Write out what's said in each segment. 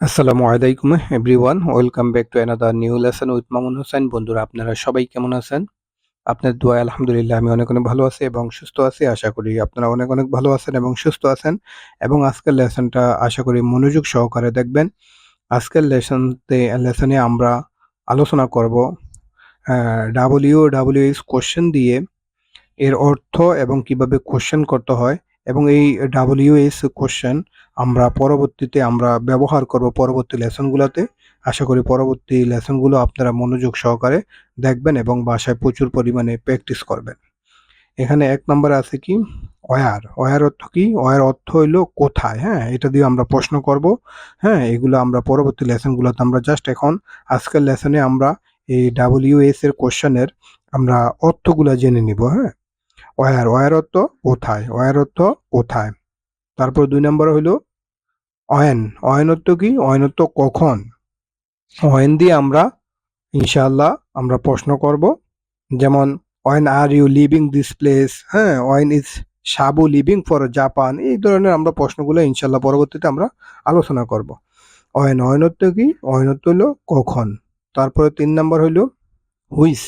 আসসালামু আলাইকুম everyone welcome back to another new lesson with Mamun Hossain বন্ধুরা, আপনারা সবাই কেমন আছেন? আপনার দোয়া, আলহামদুলিল্লাহ, আমি অনেক অনেক ভালো আছি এবং সুস্থ আছি। আশা করি আপনারা অনেক অনেক ভালো আছেন এবং সুস্থ আছেন। এবং আজকের লেসনটা আশা করি মনোযোগ সহকারে দেখবেন। আজকের লেসনতে লেসনে আমরা আলোচনা করব ডাব্লিউ ডাব্লিউ এস কোশ্চেন দিয়ে। এর অর্থ এবং কীভাবে কোশ্চেন করতে হয়। এবং এই ডাব্লিউএস কোশ্চেন আমরা পরবর্তীতে আমরা ব্যবহার করব পরবর্তী লেসনগুলোতে আশা করি পরবর্তী লেসনগুলো আপনারা মনোযোগ সহকারে দেখবেন এবং বাসায় প্রচুর পরিমাণে প্র্যাকটিস করবেন। এখানে এক নম্বরে আছে কি? অয়ার অয়ার অর্থ কি? অয়ার অর্থ হইল কোথায়? হ্যাঁ এটা দিয়ে আমরা প্রশ্ন করব। হ্যাঁ এগুলো আমরা পরবর্তী লেসনগুলোতে আমরা জাস্ট এখন আজকের লেসনে আমরা এই ডাব্লিউএস এর কোশ্চেনের আমরা অর্থগুলো জেনে নিব হ্যাঁ। ওয়ার ওয়ার অর্থ কোথায়? ওয়ার অর্থ কোথায়? তারপর দুই নম্বর হইল অয়েন। অয়েন অর্থ কি? অয়েন অর্থ কখন? অয়েন দিয়ে আমরা ইনশাল্লাহ আমরা প্রশ্ন করব। যেমন where are you living this place হ্যাঁ where is Sabu living for Japan এই ধরনের আমরা প্রশ্নগুলো ইনশাল্লাহ পরবর্তীতে আমরা আলোচনা করব। অয়েন অয়েন অর্থ কি? অয়েন অর্থ হইল কখন? তারপরে তিন নম্বর হইল হুইস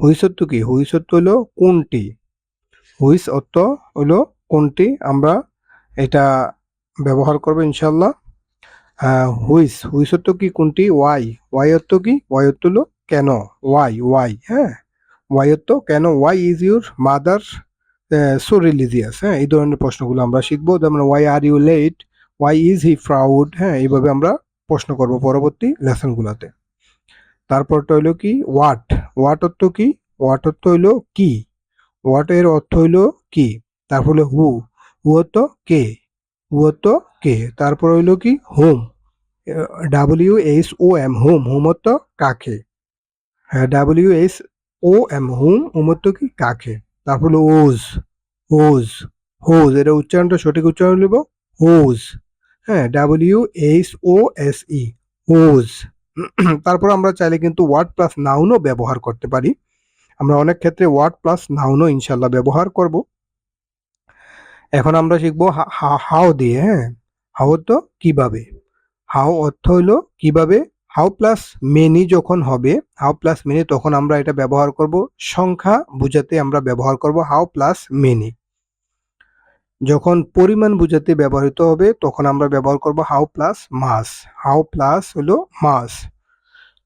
হুইসত্ব কি? হুইস অর্থ হইল কোনটি? হুইস অর্থ হলো কোনটি আমরা এটা ব্যবহার করব ইনশাল্লাহ হুইস হুইস অর্থ কি কোনটি? ওয়াই। ওয়াই অর্থ কি? ওয়াই অর্থ হলো কেন? ওয়াই ওয়াই হ্যাঁ। ওয়াই অর্থ কেন? Why is your mother so religious হ্যাঁ। এই ধরনের প্রশ্নগুলো আমরা শিখব। যেমন why are you late why is he proud হ্যাঁ এইভাবে আমরা প্রশ্ন করব পরবর্তী লেসনগুলোতে। তারপরটা হইল কি? ওয়াট ওয়াট অর্থ কি? ওয়াট অর্থ হইল কি? হোয়াট এর অর্থ হইল কি? তারপর হু হু কে? হু অর্থ কে? তারপর হইল কি? Whom W H O M whom whom অর্থ কাকে? হ্যাঁ W H O M whom whom অর্থ কি? কাকে? তারপর ওজ হোজ হোজ এটা উচ্চারণটা সঠিক উচ্চারণ লিব হোজ হ্যাঁ W H O S E whose তারপর আমরা চাইলে কিন্তু ওয়ার্ড প্লাস নাউনও ব্যবহার করতে পারি। আমরা অনেক ক্ষেত্রে ওয়ার্ড প্লাস নাউনও ইনশাল্লাহ ব্যবহার করব। এখন আমরা শিখব হাও দিয়ে হ্যাঁ? হাও তো কীভাবে? হাও অর্থ হইল কীভাবে? হাউ প্লাস মেনি যখন হবে হাউ প্লাস মেনি তখন আমরা এটা ব্যবহার করব। সংখ্যা বুঝাতে আমরা ব্যবহার করব হাউ প্লাস মেনি যখন পরিমাণ বুঝাতে ব্যবহৃত হবে, তখন আমরা ব্যবহার করব how plus much. How plus হলো মাস।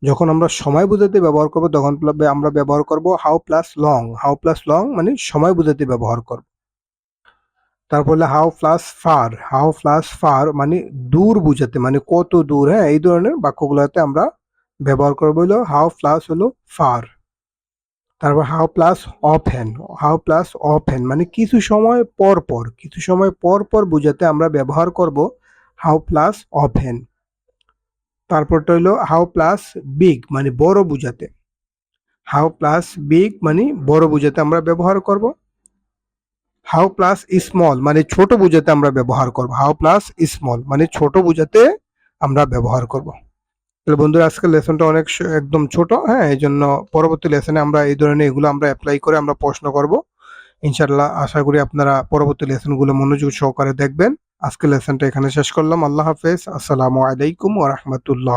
যখন আমরা সময় বোঝাতে ব্যবহার করব, তখন আমরা ব্যবহার করব how plus long how plus long মানে সময় বোঝাতে ব্যবহার করব। তারপর how plus far how plus far মানে দূর বুঝাতে মানে কত দূর হ্যাঁ এই ধরনের বাক্যগুলোতে আমরা ব্যবহার করব হলো হাউ প্লাস হলো ফার তারপর how plus often how plus often মানে কিছু সময় পর পর কিছু সময় পর পর বুঝাতে আমরা ব্যবহার করব হাউ প্লাস অফ হ্যান তারপরটা হলো হাউ প্লাস বিগ মানে বড় বুঝাতে। হাউ প্লাস বিগ মানে বড় বুঝাতে আমরা ব্যবহার করব। হাউ প্লাস স্মল মানে ছোট বুঝাতে আমরা ব্যবহার করব। হাউ প্লাস স্মল মানে ছোট বুঝাতে আমরা ব্যবহার করব। তাহলে বন্ধুরা, আজকের লেসনটা অনেক একদম ছোট হ্যাঁ এই জন্য পরবর্তী লেসনে আমরা এই ধরনের এগুলো আমরা অ্যাপ্লাই করে আমরা প্রশ্ন করব। ইনশাল্লাহ আশা করি আপনারা পরবর্তী লেসনগুলো মনোযোগ সহকারে দেখবেন। আজকের লেসনটা এখানে শেষ করলাম। আল্লাহ হাফেজ। আসসালামু আলাইকুম ওরহমতুল্লাহ